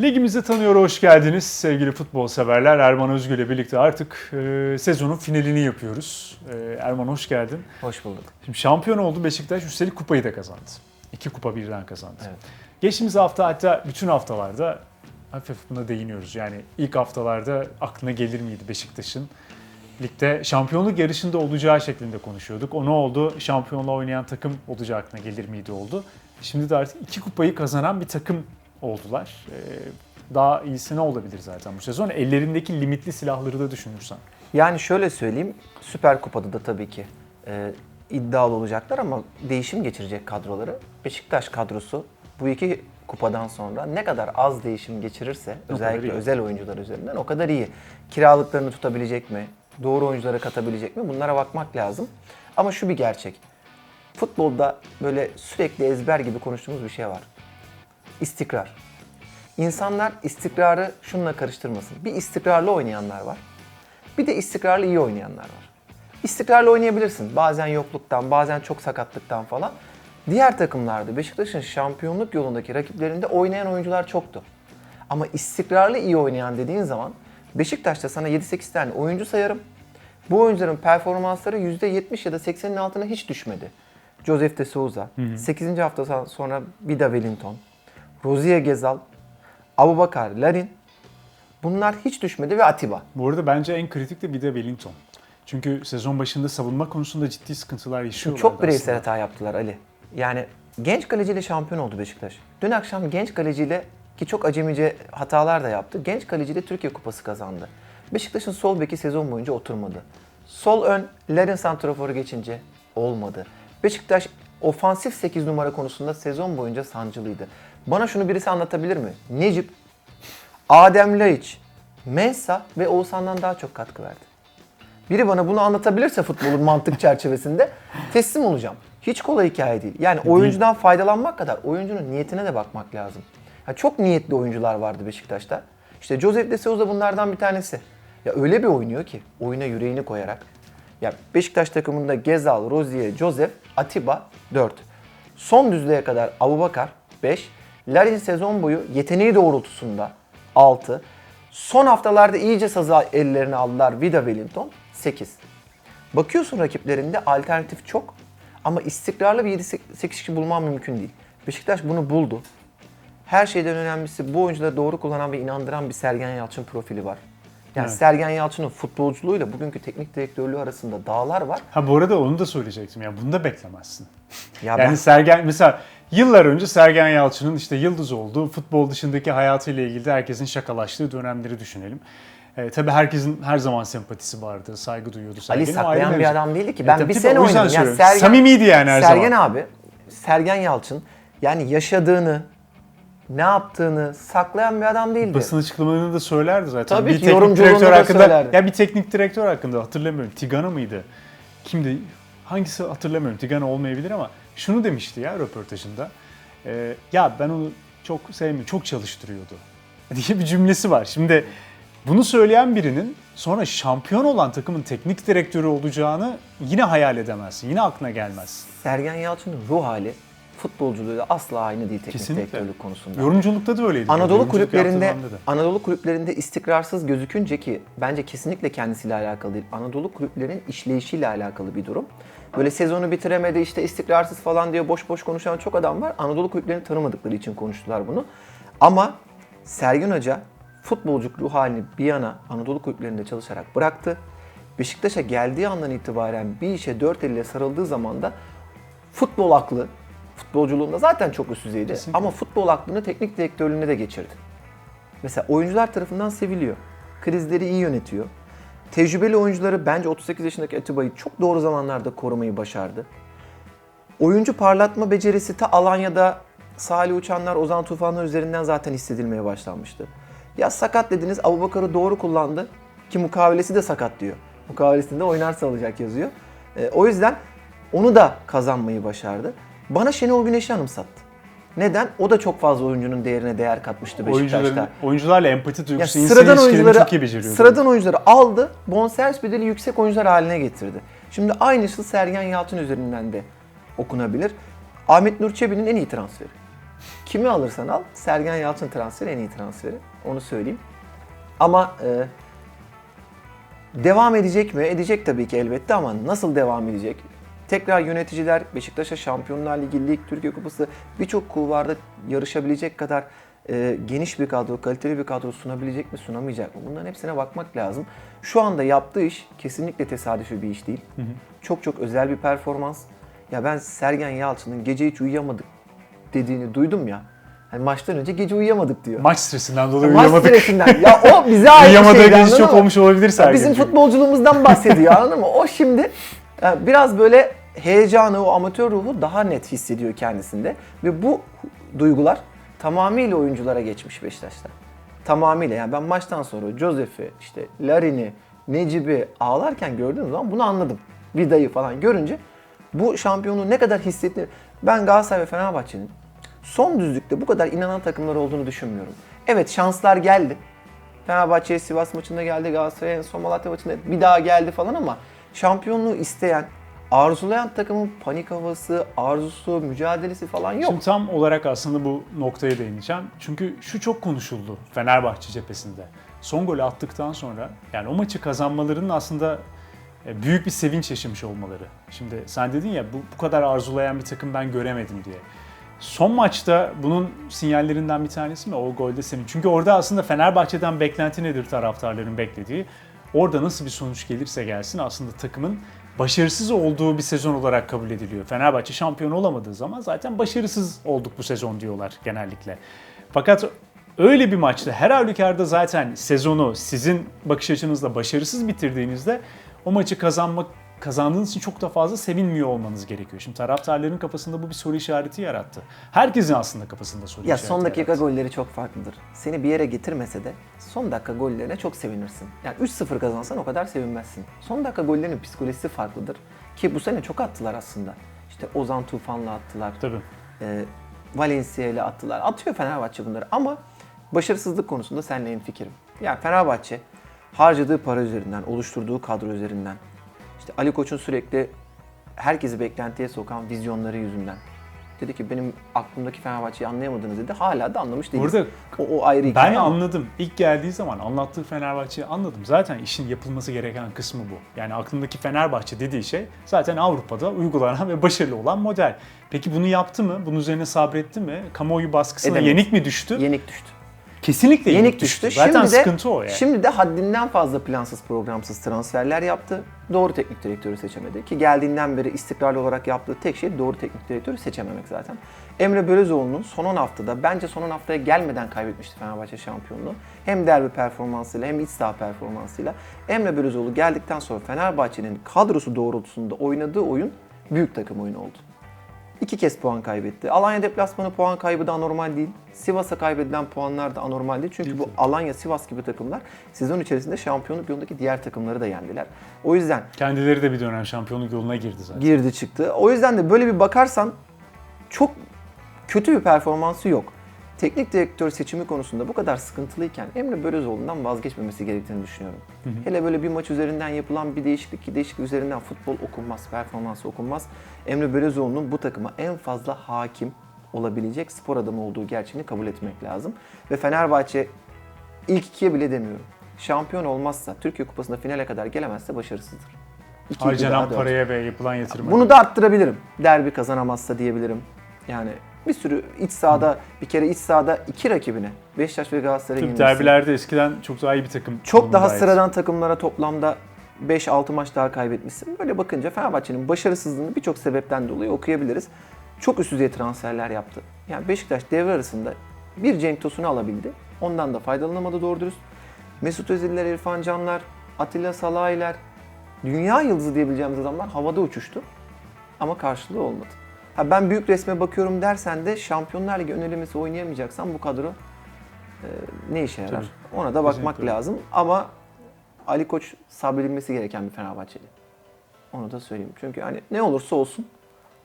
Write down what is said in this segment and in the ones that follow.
Ligimizi tanıyor, hoş geldiniz sevgili futbol severler. Erman Özgür ile birlikte artık e, sezonun finalini yapıyoruz. E, Erman hoş geldin. Hoş bulduk. Şimdi şampiyon oldu Beşiktaş, üstelik kupayı da kazandı. İki kupa birden kazandı. Evet. Geçtiğimiz hafta hatta bütün haftalarda hafif buna değiniyoruz. Yani ilk haftalarda aklına gelir miydi Beşiktaş'ın ligde şampiyonluk yarışında olacağı şeklinde konuşuyorduk. O ne oldu? Şampiyonla oynayan takım olacağı aklına gelir miydi oldu. Şimdi de artık iki kupayı kazanan bir takım oldular. Ee, daha iyisi ne olabilir zaten bu sezon? Ellerindeki limitli silahları da düşünürsen. Yani şöyle söyleyeyim, Süper Kupa'da da tabii ki e, iddialı olacaklar ama değişim geçirecek kadroları. Beşiktaş kadrosu bu iki kupadan sonra ne kadar az değişim geçirirse, O özellikle özel oyuncular üzerinden o kadar iyi. Kiralıklarını tutabilecek mi? Doğru oyuncuları katabilecek mi? Bunlara bakmak lazım. Ama şu bir gerçek. Futbolda böyle sürekli ezber gibi konuştuğumuz bir şey var. İstikrar. İnsanlar istikrarı şununla karıştırmasın. Bir istikrarlı oynayanlar var. Bir de istikrarlı iyi oynayanlar var. İstikrarlı oynayabilirsin. Bazen yokluktan, bazen çok sakatlıktan falan. Diğer takımlarda Beşiktaş'ın şampiyonluk yolundaki rakiplerinde oynayan oyuncular çoktu. Ama istikrarlı iyi oynayan dediğin zaman Beşiktaş'ta sana 7-8 tane oyuncu sayarım. Bu oyuncuların performansları %70 ya da 80'in altına hiç düşmedi. Joseph de Souza, 8. hafta sonra Vida Wellington, Rozier Gezal, Abubakar Larin. Bunlar hiç düşmedi ve Atiba. Bu arada bence en kritik de bir de Wellington. Çünkü sezon başında savunma konusunda ciddi sıkıntılar yaşıyorlar. Çok bireysel hata yaptılar Ali. Yani genç kaleciyle şampiyon oldu Beşiktaş. Dün akşam genç kaleciyle ki çok acemice hatalar da yaptı. Genç kaleciyle Türkiye Kupası kazandı. Beşiktaş'ın sol beki sezon boyunca oturmadı. Sol ön Larin Santrafor'u geçince olmadı. Beşiktaş ofansif 8 numara konusunda sezon boyunca sancılıydı. Bana şunu birisi anlatabilir mi? Necip, Adem Laiç, Mensah ve Oğuzhan'dan daha çok katkı verdi. Biri bana bunu anlatabilirse futbolun mantık çerçevesinde teslim olacağım. Hiç kolay hikaye değil. Yani oyuncudan faydalanmak kadar oyuncunun niyetine de bakmak lazım. Ya çok niyetli oyuncular vardı Beşiktaş'ta. İşte Joseph de Souza bunlardan bir tanesi. Ya öyle bir oynuyor ki oyuna yüreğini koyarak. Ya Beşiktaş takımında Gezal, Rozier, Joseph, Atiba 4. Son düzlüğe kadar Abubakar 5. Larin sezon boyu yeteneği doğrultusunda 6. Son haftalarda iyice sazı ellerine aldılar Vida Wellington 8. Bakıyorsun rakiplerinde alternatif çok ama istikrarlı bir 7-8 kişi bulman mümkün değil. Beşiktaş bunu buldu. Her şeyden önemlisi bu oyuncuları doğru kullanan ve inandıran bir Sergen Yalçın profili var. Yani Evet. Sergen Yalçın'ın futbolculuğuyla bugünkü teknik direktörlüğü arasında dağlar var. Ha bu arada onu da söyleyecektim. Yani bunu da beklemezsin. Ya Yani ben- Sergen mesela yıllar önce Sergen Yalçın'ın işte yıldız olduğu futbol dışındaki hayatıyla ilgili de herkesin şakalaştığı dönemleri düşünelim. Ee, tabii herkesin her zaman sempatisi vardı, saygı duyuyordu. Ali Sergen'e, ayrı saklayan bir adam değildi ki. E, Ben tabii bir sene oynadım. Yani. Sergen, Samimiydi yani her Sergen zaman. abi, Sergen Yalçın yani yaşadığını, ne yaptığını saklayan bir adam değildi. Basın açıklamalarında da söylerdi zaten. Tabii bir ki, direktör da hakkında, söylerdi. Ya bir teknik direktör hakkında hatırlamıyorum. Tigana mıydı? Kimdi? Hangisi hatırlamıyorum. Tigana olmayabilir ama şunu demişti ya röportajında. Ee, ya ben onu çok sevmiyorum. Çok çalıştırıyordu. diye bir cümlesi var. Şimdi bunu söyleyen birinin sonra şampiyon olan takımın teknik direktörü olacağını yine hayal edemezsin. Yine aklına gelmez. Sergen Yalçın'ın ruh hali futbolculuğuyla asla aynı değil teknik Kesinlikle. direktörlük konusunda. Yorumculukta da öyleydi. Anadolu Yorumculuk kulüplerinde. Anadolu kulüplerinde istikrarsız gözükünce ki bence kesinlikle kendisiyle alakalı değil. Anadolu kulüplerinin işleyişiyle alakalı bir durum. Böyle sezonu bitiremedi işte istikrarsız falan diye boş boş konuşan çok adam var. Anadolu kulüplerini tanımadıkları için konuştular bunu. Ama Sergen Hoca futbolculuk ruh halini bir yana Anadolu kulüplerinde çalışarak bıraktı. Beşiktaş'a geldiği andan itibaren bir işe dört elle sarıldığı zaman da futbol aklı, futbolculuğunda zaten çok üst düzeyde Kesinlikle. ama futbol aklını teknik direktörlüğüne de geçirdi. Mesela oyuncular tarafından seviliyor. Krizleri iyi yönetiyor. Tecrübeli oyuncuları bence 38 yaşındaki Atiba'yı çok doğru zamanlarda korumayı başardı. Oyuncu parlatma becerisi ta Alanya'da Salih Uçanlar, Ozan Tufanlar üzerinden zaten hissedilmeye başlanmıştı. Ya sakat dediniz Abubakar'ı doğru kullandı ki mukavelesi de sakat diyor. Mukavelesinde oynarsa alacak yazıyor. E, o yüzden onu da kazanmayı başardı. Bana Şenol Güneş'i anımsattı. Neden? O da çok fazla oyuncunun değerine değer katmıştı Beşiktaş'ta. Oyuncularla empati duygusu, insan sıradan oyuncuları çok iyi beceriyordu. sıradan oyuncuları aldı, bonservis bedeli yüksek oyuncular haline getirdi. Şimdi aynısı Sergen Yalçın üzerinden de okunabilir. Ahmet Nur Çebi'nin en iyi transferi. kimi alırsan al Sergen Yalçın transferi en iyi transferi. Onu söyleyeyim. Ama e, devam edecek mi? Edecek tabii ki elbette ama nasıl devam edecek? Tekrar yöneticiler Beşiktaş'a Şampiyonlar Ligi, Lig, Türkiye Kupası birçok kulvarda yarışabilecek kadar e, geniş bir kadro, kaliteli bir kadro sunabilecek mi, sunamayacak mı? Bunların hepsine bakmak lazım. Şu anda yaptığı iş kesinlikle tesadüfi bir iş değil. Çok çok özel bir performans. Ya ben Sergen Yalçın'ın gece hiç uyuyamadık dediğini duydum ya. Hani maçtan önce gece uyuyamadık diyor. Maç stresinden dolayı Maç uyuyamadık. stresinden. Ya o bize ait Uyuyamadığı şeydi gece çok olmuş olabilir Ya Sergen. Bizim futbolculuğumuzdan bahsediyor anladın mı? O şimdi e, biraz böyle heyecanı, o amatör ruhu daha net hissediyor kendisinde. Ve bu duygular tamamıyla oyunculara geçmiş Beşiktaş'ta. Tamamıyla yani ben maçtan sonra Josef'i, işte Larin'i, Necip'i ağlarken gördüğüm zaman bunu anladım. Vida'yı falan görünce bu şampiyonluğu ne kadar hissettiğini... Ben Galatasaray ve Fenerbahçe'nin son düzlükte bu kadar inanan takımlar olduğunu düşünmüyorum. Evet şanslar geldi. Fenerbahçe'ye Sivas maçında geldi, Galatasaray'a son Malatya maçında bir daha geldi falan ama şampiyonluğu isteyen, arzulayan takımın panik havası, arzusu, mücadelesi falan yok. Şimdi tam olarak aslında bu noktaya değineceğim. Çünkü şu çok konuşuldu Fenerbahçe cephesinde. Son golü attıktan sonra yani o maçı kazanmalarının aslında e, büyük bir sevinç yaşamış olmaları. Şimdi sen dedin ya bu, bu kadar arzulayan bir takım ben göremedim diye. Son maçta bunun sinyallerinden bir tanesi mi o golde sevinç? Çünkü orada aslında Fenerbahçe'den beklenti nedir taraftarların beklediği? Orada nasıl bir sonuç gelirse gelsin aslında takımın başarısız olduğu bir sezon olarak kabul ediliyor. Fenerbahçe şampiyon olamadığı zaman zaten başarısız olduk bu sezon diyorlar genellikle. Fakat öyle bir maçta her halükarda zaten sezonu sizin bakış açınızla başarısız bitirdiğinizde o maçı kazanmak kazandığınız için çok da fazla sevinmiyor olmanız gerekiyor. Şimdi taraftarların kafasında bu bir soru işareti yarattı. Herkesin aslında kafasında soru Ya işareti son dakika yarattı. golleri çok farklıdır. Seni bir yere getirmese de son dakika gollerine çok sevinirsin. Yani 3-0 kazansan o kadar sevinmezsin. Son dakika gollerinin psikolojisi farklıdır. Ki bu sene çok attılar aslında. İşte Ozan Tufan'la attılar. Tabii. E, Valencia ile attılar. Atıyor Fenerbahçe bunları ama başarısızlık konusunda seninle fikrim. Yani Fenerbahçe harcadığı para üzerinden, oluşturduğu kadro üzerinden, işte Ali Koç'un sürekli herkesi beklentiye sokan vizyonları yüzünden. Dedi ki benim aklımdaki Fenerbahçe'yi anlayamadınız dedi. Hala da anlamış değiliz. Burada o, o ayrı Ben hikaye ama anladım. İlk geldiği zaman anlattığı Fenerbahçe'yi anladım. Zaten işin yapılması gereken kısmı bu. Yani aklındaki Fenerbahçe dediği şey zaten Avrupa'da uygulanan ve başarılı olan model. Peki bunu yaptı mı? Bunun üzerine sabretti mi? Kamuoyu baskısına Edemedi. yenik mi düştü? yenik düştü. Kesinlikle yenik, Yenik düştü. düştü. Zaten şimdi de, sıkıntı o yani. Şimdi de haddinden fazla plansız programsız transferler yaptı. Doğru teknik direktörü seçemedi. Ki geldiğinden beri istikrarlı olarak yaptığı tek şey doğru teknik direktörü seçememek zaten. Emre Belözoğlu'nun son 10 haftada bence son 10 haftaya gelmeden kaybetmişti Fenerbahçe şampiyonluğu. Hem derbi performansıyla hem iç saha performansıyla. Emre Belözoğlu geldikten sonra Fenerbahçe'nin kadrosu doğrultusunda oynadığı oyun büyük takım oyunu oldu. İki kez puan kaybetti. Alanya deplasmanı puan kaybı da anormal değil. Sivas'a kaybedilen puanlar da anormal değil. Çünkü bu. Alanya, Sivas gibi takımlar sezon içerisinde şampiyonluk yolundaki diğer takımları da yendiler. O yüzden Kendileri de bir dönem şampiyonluk yoluna girdi zaten. girdi çıktı. O yüzden de böyle bir bakarsan çok kötü bir performansı yok. Teknik direktör seçimi konusunda bu kadar sıkıntılıyken Emre Belözoğlu'ndan vazgeçmemesi gerektiğini düşünüyorum. Hele böyle bir maç üzerinden yapılan bir değişiklik, iki değişiklik üzerinden futbol okunmaz, performansı okunmaz. Emre Belözoğlu'nun bu takıma en fazla hakim olabilecek spor adamı olduğu gerçeğini kabul etmek lazım. Ve Fenerbahçe ilk ikiye bile demiyorum. Şampiyon olmazsa, Türkiye Kupası'nda finale kadar gelemezse başarısızdır. İki, Harcanan paraya ve yapılan yatırıma. Bunu da arttırabilirim. Derbi kazanamazsa diyebilirim. Yani bir sürü iç sahada bir kere iç sahada iki rakibine Beşiktaş ve Galatasaray'ı Tabii yenilirsin. derbilerde eskiden çok daha iyi bir takım. Çok daha konumundaydı. sıradan takımlara toplamda 5-6 maç daha kaybetmişsin. Böyle bakınca Fenerbahçe'nin başarısızlığını birçok sebepten dolayı okuyabiliriz. Çok üst düzey transferler yaptı. Yani Beşiktaş devre arasında bir Cenk Tosun'u alabildi. Ondan da faydalanamadı doğru dürüst. Mesut Özil'ler, İrfan Canlar, Atilla Salahiler, dünya yıldızı diyebileceğimiz adamlar havada uçuştu. Ama karşılığı olmadı. Ha ben büyük resme bakıyorum dersen de Şampiyonlar Ligi önelemesi oynayamayacaksan bu kadro e, ne işe yarar? Tabii. Ona da bakmak Kesinlikle. lazım. Ama Ali Koç sabredilmesi gereken bir Fenerbahçeli. Onu da söyleyeyim. Çünkü hani ne olursa olsun,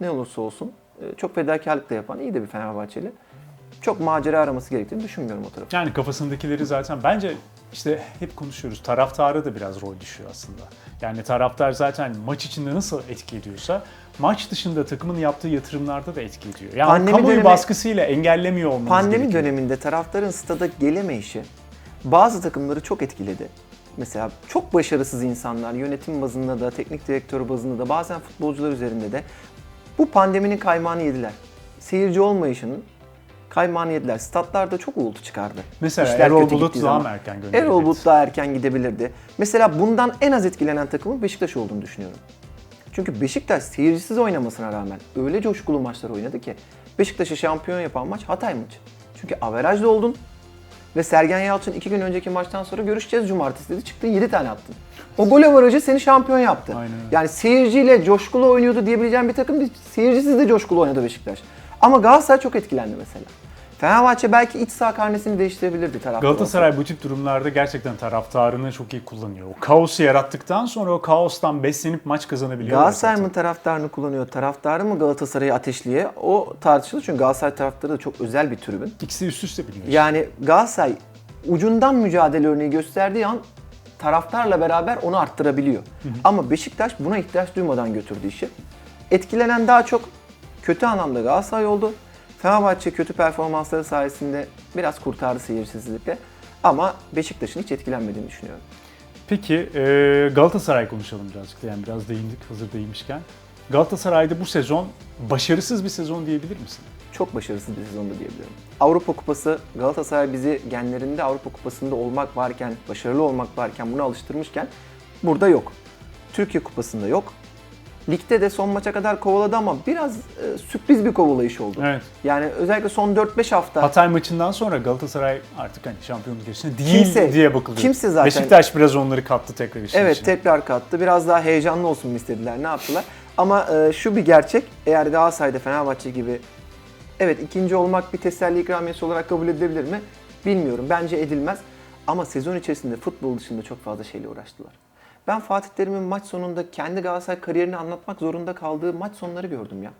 ne olursa olsun e, çok fedakarlık da yapan iyi de bir Fenerbahçeli. çok macera araması gerektiğini düşünmüyorum o tarafta. Yani kafasındakileri zaten bence işte hep konuşuyoruz. Taraftara da biraz rol düşüyor aslında. Yani taraftar zaten maç içinde nasıl etki ediyorsa maç dışında takımın yaptığı yatırımlarda da etki ediyor. Yani Pandemi kamuoyu dönemi- baskısıyla engellemiyor olmanız Pandemi gerekiyor. döneminde taraftarın stada gelemeyişi bazı takımları çok etkiledi. Mesela çok başarısız insanlar yönetim bazında da, teknik direktör bazında da bazen futbolcular üzerinde de bu pandeminin kaymağını yediler. Seyirci olmayışının kaymağını yediler. Statlarda çok uğultu çıkardı. Mesela İşler Erol Bulut daha zaman. mı erken gönderildi? Erol Bulut daha erken gidebilirdi. Mesela bundan en az etkilenen takımın Beşiktaş olduğunu düşünüyorum. Çünkü Beşiktaş seyircisiz oynamasına rağmen öyle coşkulu maçlar oynadı ki Beşiktaş'ı şampiyon yapan maç Hatay maçı. Çünkü averajlı oldun ve Sergen Yalçın iki gün önceki maçtan sonra görüşeceğiz cumartesi dedi. Çıktın 7 tane attın. O gol avarajı seni şampiyon yaptı. Aynen. Yani seyirciyle coşkulu oynuyordu diyebileceğim bir takım değil. Seyircisiz de coşkulu oynadı Beşiktaş. Ama Galatasaray çok etkilendi mesela. Fenerbahçe belki iç saha karnesini değiştirebilirdi taraftar. Galatasaray bu tip durumlarda gerçekten taraftarını çok iyi kullanıyor. O kaosu yarattıktan sonra o kaostan beslenip maç kazanabiliyor. Galatasaray mı taraftarını kullanıyor, taraftarı mı Galatasaray'ı ateşliye? O tartışılır çünkü Galatasaray taraftarı da çok özel bir tribün. İkisi üst üste biliyor. Yani Galatasaray ucundan mücadele örneği gösterdiği an taraftarla beraber onu arttırabiliyor. Ama Beşiktaş buna ihtiyaç duymadan götürdü işi. Etkilenen daha çok kötü anlamda Galatasaray oldu. Fenerbahçe kötü performansları sayesinde biraz kurtardı seyircisizlikle. Ama Beşiktaş'ın hiç etkilenmediğini düşünüyorum. Peki e, Galatasaray konuşalım birazcık da yani biraz değindik hazır değinmişken. Galatasaray'da bu sezon başarısız bir sezon diyebilir misin? çok başarısız bir sezonda diyebilirim. Avrupa Kupası Galatasaray bizi genlerinde Avrupa Kupası'nda olmak varken, başarılı olmak varken bunu alıştırmışken burada yok. Türkiye Kupası'nda yok. Ligde de son maça kadar kovaladı ama biraz e, sürpriz bir kovalayış oldu. Evet. Yani özellikle son 4-5 hafta Hatay maçından sonra Galatasaray artık hani şampiyonluk yarışında değil Kimse- diye bakılıyor. kimse zaten- Beşiktaş biraz onları kattı tekrar işin Evet içine. tekrar kattı. Biraz daha heyecanlı olsun mu istediler, ne yaptılar? Ama e, şu bir gerçek, eğer Galatasaray'da Fenerbahçe gibi evet ikinci olmak bir teselli ikramiyesi olarak kabul edilebilir mi? Bilmiyorum. Bence edilmez. Ama sezon içerisinde futbol dışında çok fazla şeyle uğraştılar. Ben Fatih Terim'in maç sonunda kendi Galatasaray kariyerini anlatmak zorunda kaldığı maç sonları gördüm ya.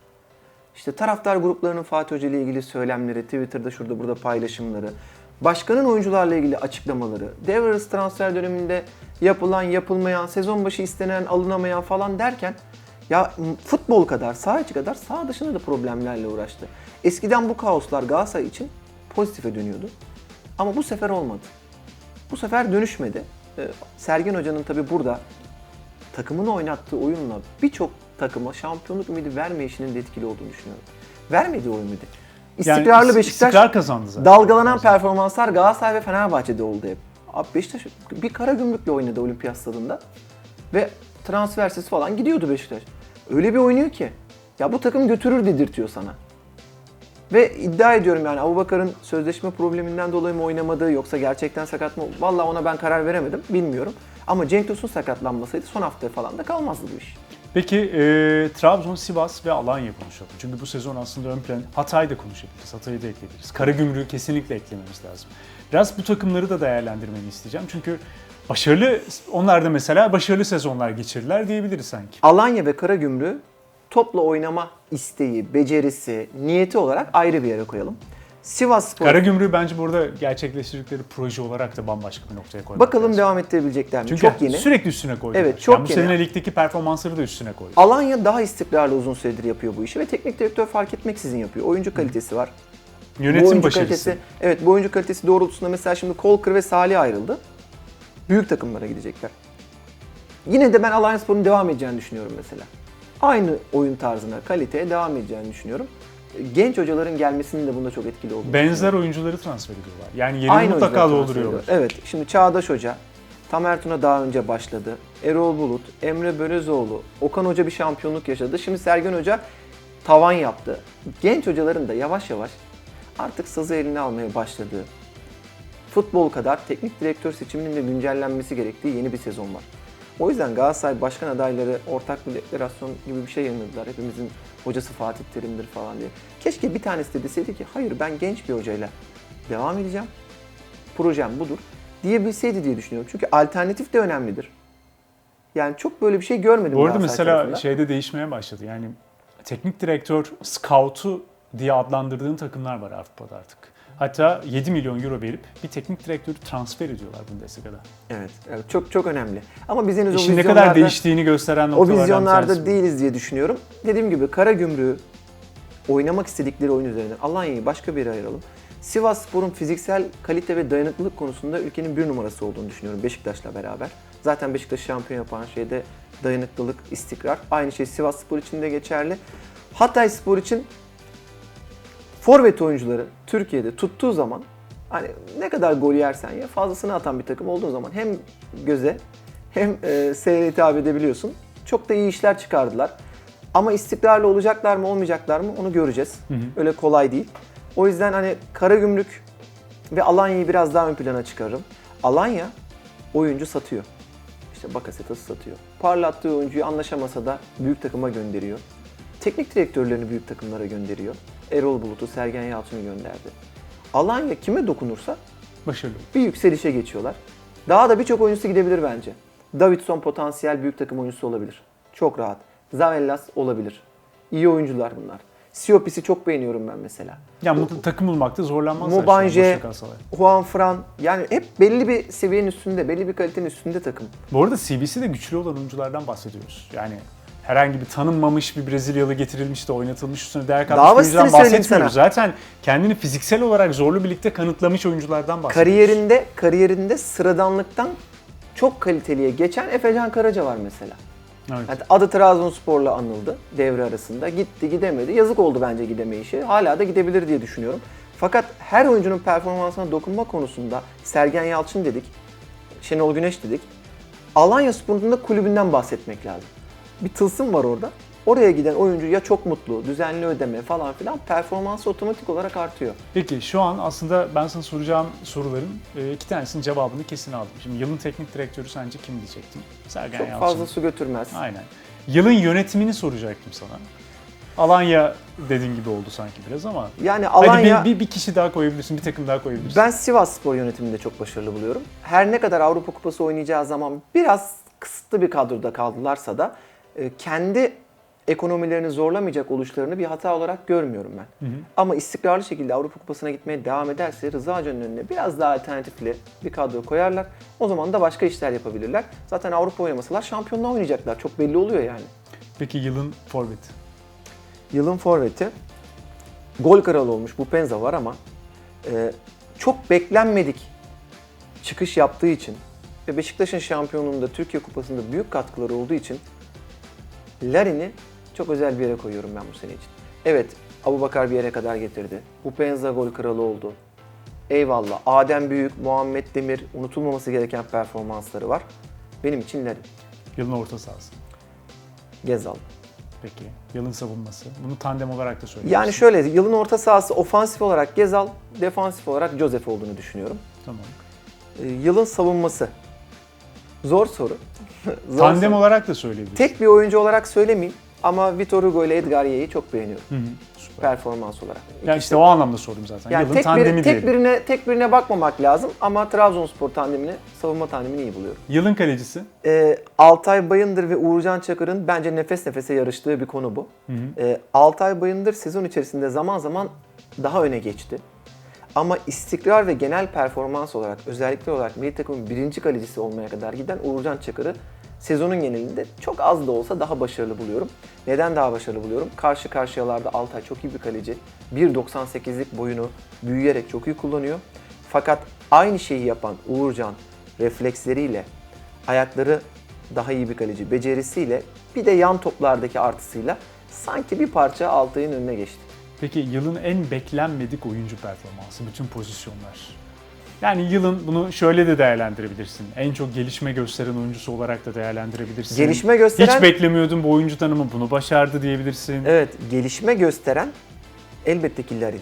İşte taraftar gruplarının Fatih Hoca ile ilgili söylemleri, Twitter'da şurada burada paylaşımları, başkanın oyuncularla ilgili açıklamaları, devre transfer döneminde yapılan, yapılmayan, sezon başı istenen, alınamayan falan derken ya futbol kadar, saha içi kadar saha dışında da problemlerle uğraştı. Eskiden bu kaoslar Galatasaray için pozitife dönüyordu. Ama bu sefer olmadı. Bu sefer dönüşmedi. Ee, Sergen Hoca'nın tabii burada takımını oynattığı oyunla birçok takıma şampiyonluk ümidi vermeyişinin de etkili olduğunu düşünüyorum. Vermedi o ümidi. Yani İstikrarlı is- Beşiktaş, istikrar kazandı zaten. dalgalanan performanslar Galatasaray ve Fenerbahçe'de oldu hep. Abi Beşiktaş bir kara gümrükle oynadı olimpiyat stadında ve transfersiz falan gidiyordu Beşiktaş. Öyle bir oynuyor ki ya bu takım götürür dedirtiyor sana. Ve iddia ediyorum yani Abubakar'ın sözleşme probleminden dolayı mı oynamadı yoksa gerçekten sakat mı? Vallahi ona ben karar veremedim. Bilmiyorum. Ama Cenk Tosun sakatlanmasaydı son hafta falan da kalmazdı bu iş. Peki e, Trabzon, Sivas ve Alanya konuşalım. Çünkü bu sezon aslında ön plan Hatay da konuşabiliriz, Hatay'ı da ekleyebiliriz. Karagümrük'ü kesinlikle eklememiz lazım. Biraz bu takımları da değerlendirmeni isteyeceğim. Çünkü başarılı, onlar da mesela başarılı sezonlar geçirdiler diyebiliriz sanki. Alanya ve Karagümrük'ü topla oynama isteği, becerisi, niyeti olarak ayrı bir yere koyalım. Sivas Spor Karagümrük'ü bence burada gerçekleştirdikleri proje olarak da bambaşka bir noktaya koymak bakalım lazım. devam ettirebilecekler mi? Çünkü çok yeni. sürekli üstüne koydular. Evet, çok yani bu yeni. sene ligdeki performansları da üstüne koydu. Alanya daha istikrarlı uzun süredir yapıyor bu işi ve teknik direktör fark etmeksizin yapıyor. Oyuncu kalitesi var. bu Yönetim oyuncu başarısı. kalitesi, evet bu oyuncu kalitesi doğrultusunda mesela şimdi Kolkır ve Salih ayrıldı. Büyük takımlara gidecekler. Yine de ben Alanya Spor'un devam edeceğini düşünüyorum mesela. Aynı oyun tarzına, kaliteye devam edeceğini düşünüyorum. Genç hocaların gelmesinin de bunda çok etkili olduğunu Benzer oyuncuları transfer ediyorlar. Yani yerini Aynı mutlaka oyuncuları transfer dolduruyorlar. ediyor. Evet, şimdi Çağdaş Hoca, Tamer Tuna daha önce başladı. Erol Bulut, Emre Börezoğlu, Okan Hoca bir şampiyonluk yaşadı. Şimdi Sergen Hoca tavan yaptı. Genç hocaların da yavaş yavaş artık sazı eline almaya başladığı, futbol kadar teknik direktör seçiminin de güncellenmesi gerektiği yeni bir sezon var. O yüzden Galatasaray başkan adayları ortak bir deklarasyon gibi bir şey yayınladılar. Hepimizin hocası Fatih Terim'dir falan diye. Keşke bir tanesi de deseydi ki hayır ben genç bir hocayla devam edeceğim. Projem budur diyebilseydi diye düşünüyorum. Çünkü alternatif de önemlidir. Yani çok böyle bir şey görmedim Bu arada mesela tarafında. şeyde değişmeye başladı. Yani teknik direktör scout'u diye adlandırdığın takımlar var Avrupa'da artık. Hatta 7 milyon euro verip bir teknik direktörü transfer ediyorlar Bundesliga'da. Evet, evet çok çok önemli. Ama biz henüz o İşin ne vizyonlarda- kadar değiştiğini gösteren o vizyonlarda değiliz diye düşünüyorum. Dediğim gibi Kara Gümrüğü oynamak istedikleri oyun üzerinden Alanya'yı başka bir yere ayıralım. Sivas Spor'un fiziksel kalite ve dayanıklılık konusunda ülkenin bir numarası olduğunu düşünüyorum Beşiktaş'la beraber. Zaten Beşiktaş şampiyon yapan şey de dayanıklılık, istikrar. Aynı şey Sivas Spor için de geçerli. Hatay Spor için forvet oyuncuları Türkiye'de tuttuğu zaman hani ne kadar gol yersen ya fazlasını atan bir takım olduğun zaman hem göze hem e, seyre hitap edebiliyorsun. Çok da iyi işler çıkardılar. Ama istikrarlı olacaklar mı olmayacaklar mı onu göreceğiz. hı. Öyle kolay değil. O yüzden hani Karagümrük ve Alanya'yı biraz daha ön plana çıkarırım. Alanya oyuncu satıyor. İşte Bakasetas'ı satıyor. Parlattığı oyuncuyu anlaşamasa da büyük takıma gönderiyor. Teknik direktörlerini büyük takımlara gönderiyor. Erol Bulut'u, Sergen Yalçın'ı gönderdi. Alanya kime dokunursa Başarılı. bir yükselişe geçiyorlar. Daha da birçok oyuncusu gidebilir bence. Davidson potansiyel büyük takım oyuncusu olabilir. Çok rahat. Zavellas olabilir. İyi oyuncular bunlar. Siopis'i çok beğeniyorum ben mesela. Yani bu takım bulmakta zorlanmazlar. Mubanje. Juan Fran yani hep belli bir seviyenin üstünde, belli bir kalitenin üstünde takım. Bu arada CBC'de güçlü olan oyunculardan bahsediyoruz. Yani herhangi bir tanınmamış bir Brezilyalı getirilmiş de oynatılmış üstüne değer katmış Daha bir oyuncudan basitini söyleyeyim bahsetmiyoruz. Zaten kendini fiziksel olarak zorlu birlikte kanıtlamış oyunculardan bahsediyoruz. Kariyerinde kariyerinde sıradanlıktan çok kaliteliye geçen Efecan Karaca var mesela. Evet. Yani adı Trabzonspor'la anıldı devre arasında. Gitti gidemedi. Yazık oldu bence gidemeyişi. Hala da gidebilir diye düşünüyorum. Fakat her oyuncunun performansına dokunma konusunda Sergen Yalçın dedik, Şenol Güneş dedik. Alanya Spor'un da kulübünden bahsetmek lazım. Bir tılsım var orada. Oraya giden oyuncu ya çok mutlu, düzenli ödeme falan filan performansı otomatik olarak artıyor. Peki şu an aslında ben sana soracağım soruların e, iki tanesinin cevabını kesin aldım. Şimdi yılın teknik direktörü sence kim diyecektim? Sergen Çok Yalçın. fazla su götürmez. Aynen. Yılın yönetimini soracaktım sana. Alanya dediğin gibi oldu sanki biraz ama. Yani Hadi Alanya bir, bir, bir kişi daha koyabilirsin, bir takım daha koyabilirsin. Ben Sivas Spor yönetimini de çok başarılı buluyorum. Her ne kadar Avrupa Kupası oynayacağı zaman biraz kısıtlı bir kadroda kaldılarsa da kendi ekonomilerini zorlamayacak oluşlarını bir hata olarak görmüyorum ben. Ama istikrarlı şekilde Avrupa Kupası'na gitmeye devam ederse Rıza Hoca'nın önüne biraz daha alternatifli bir kadro koyarlar. O zaman da başka işler yapabilirler. Zaten Avrupa oynamasalar şampiyonluğa oynayacaklar. Çok belli oluyor yani. Peki yılın forvet. Yılın forveti gol kralı olmuş bu Penza var ama e, çok beklenmedik çıkış yaptığı için ve Beşiktaş'ın şampiyonluğunda Türkiye Kupası'nda büyük katkıları olduğu için Larin'i çok özel bir yere koyuyorum ben bu sene için. Evet, Abu Bakar bir yere kadar getirdi. Bu Penza gol kralı oldu. Eyvallah. Adem Büyük, Muhammed Demir unutulmaması gereken performansları var. Benim için Larin. Yılın orta sahası. Gezal. Peki. Yılın savunması. Bunu tandem olarak da söyleyebilirsin. Yani şöyle yılın orta sahası ofansif olarak Gezal, defansif olarak Joseph olduğunu düşünüyorum. Tamam. Ee, yılın savunması. Zor soru. Zor Tandem soru. olarak da söyleyebilirsin. Tek bir oyuncu olarak söylemeyeyim ama Vitor Hugo ile Edgar Ye'yi çok beğeniyorum Hı hı. Süper. performans olarak. Yani işte o anlamda sordum zaten. Yani Yılın tek, tandemi bir, diyelim. tek birine tek birine bakmamak lazım ama Trabzonspor tandemini, savunma tandemini iyi buluyorum. Yılın kalecisi. Ee, Altay Bayındır ve Uğurcan Çakır'ın bence nefes nefese yarıştığı bir konu bu. Hı hı. Ee, Altay Bayındır sezon içerisinde zaman zaman daha öne geçti. Ama istikrar ve genel performans olarak, özellikle olarak milli takımın birinci kalecisi olmaya kadar giden Uğurcan Çakır'ı sezonun genelinde çok az da olsa daha başarılı buluyorum. Neden daha başarılı buluyorum? Karşı karşıyalarda Altay çok iyi bir kaleci. 1.98'lik boyunu büyüyerek çok iyi kullanıyor. Fakat aynı şeyi yapan Uğurcan refleksleriyle, ayakları daha iyi bir kaleci becerisiyle bir de yan toplardaki artısıyla sanki bir parça Altay'ın önüne geçti. Peki yılın en beklenmedik oyuncu performansı. Bütün pozisyonlar. Yani yılın bunu şöyle de değerlendirebilirsin. En çok gelişme gösteren oyuncusu olarak da değerlendirebilirsin. Gelişme gösteren Hiç beklemiyordum bu oyuncu tanımı bunu başardı diyebilirsin. Evet, gelişme gösteren elbette ki Larin.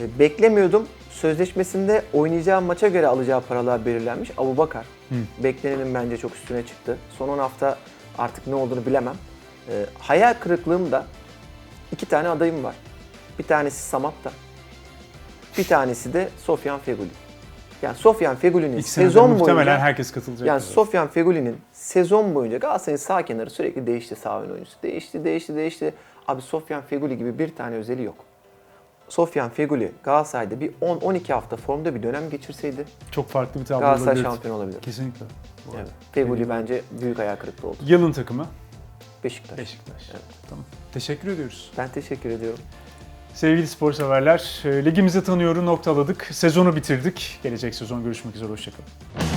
E, beklemiyordum. Sözleşmesinde oynayacağı maça göre alacağı paralar belirlenmiş. Abu Bakar. Hı. Beklenenin bence çok üstüne çıktı. Son 10 hafta artık ne olduğunu bilemem. E, hayal kırıklığımda iki tane adayım var. Bir tanesi Samatta. Bir tanesi de Sofyan Feguli. Yani Sofyan Feguli'nin sezon muhtemelen boyunca herkes katılacak. yani bize. Sofyan Feguli'nin sezon boyunca Galatasaray'ın sağ kenarı sürekli değişti sağ ön oyuncusu. Değişti, değişti, değişti. Abi Sofyan Feguli gibi bir tane özeli yok. Sofyan Feguli Galatasaray'da bir 10-12 hafta formda bir dönem geçirseydi Çok farklı bir tablo Galatasaray olabilirdi. şampiyon olabilir. Kesinlikle. Evet. Feguli bence büyük ayak kırıklığı oldu. Yılın takımı Beşiktaş. Beşiktaş. Evet. Tamam. Teşekkür ediyoruz. Ben teşekkür ediyorum. Sevgili spor severler, e, ligimizi tanıyorum, noktaladık. Sezonu bitirdik. Gelecek sezon görüşmek üzere, hoşçakalın.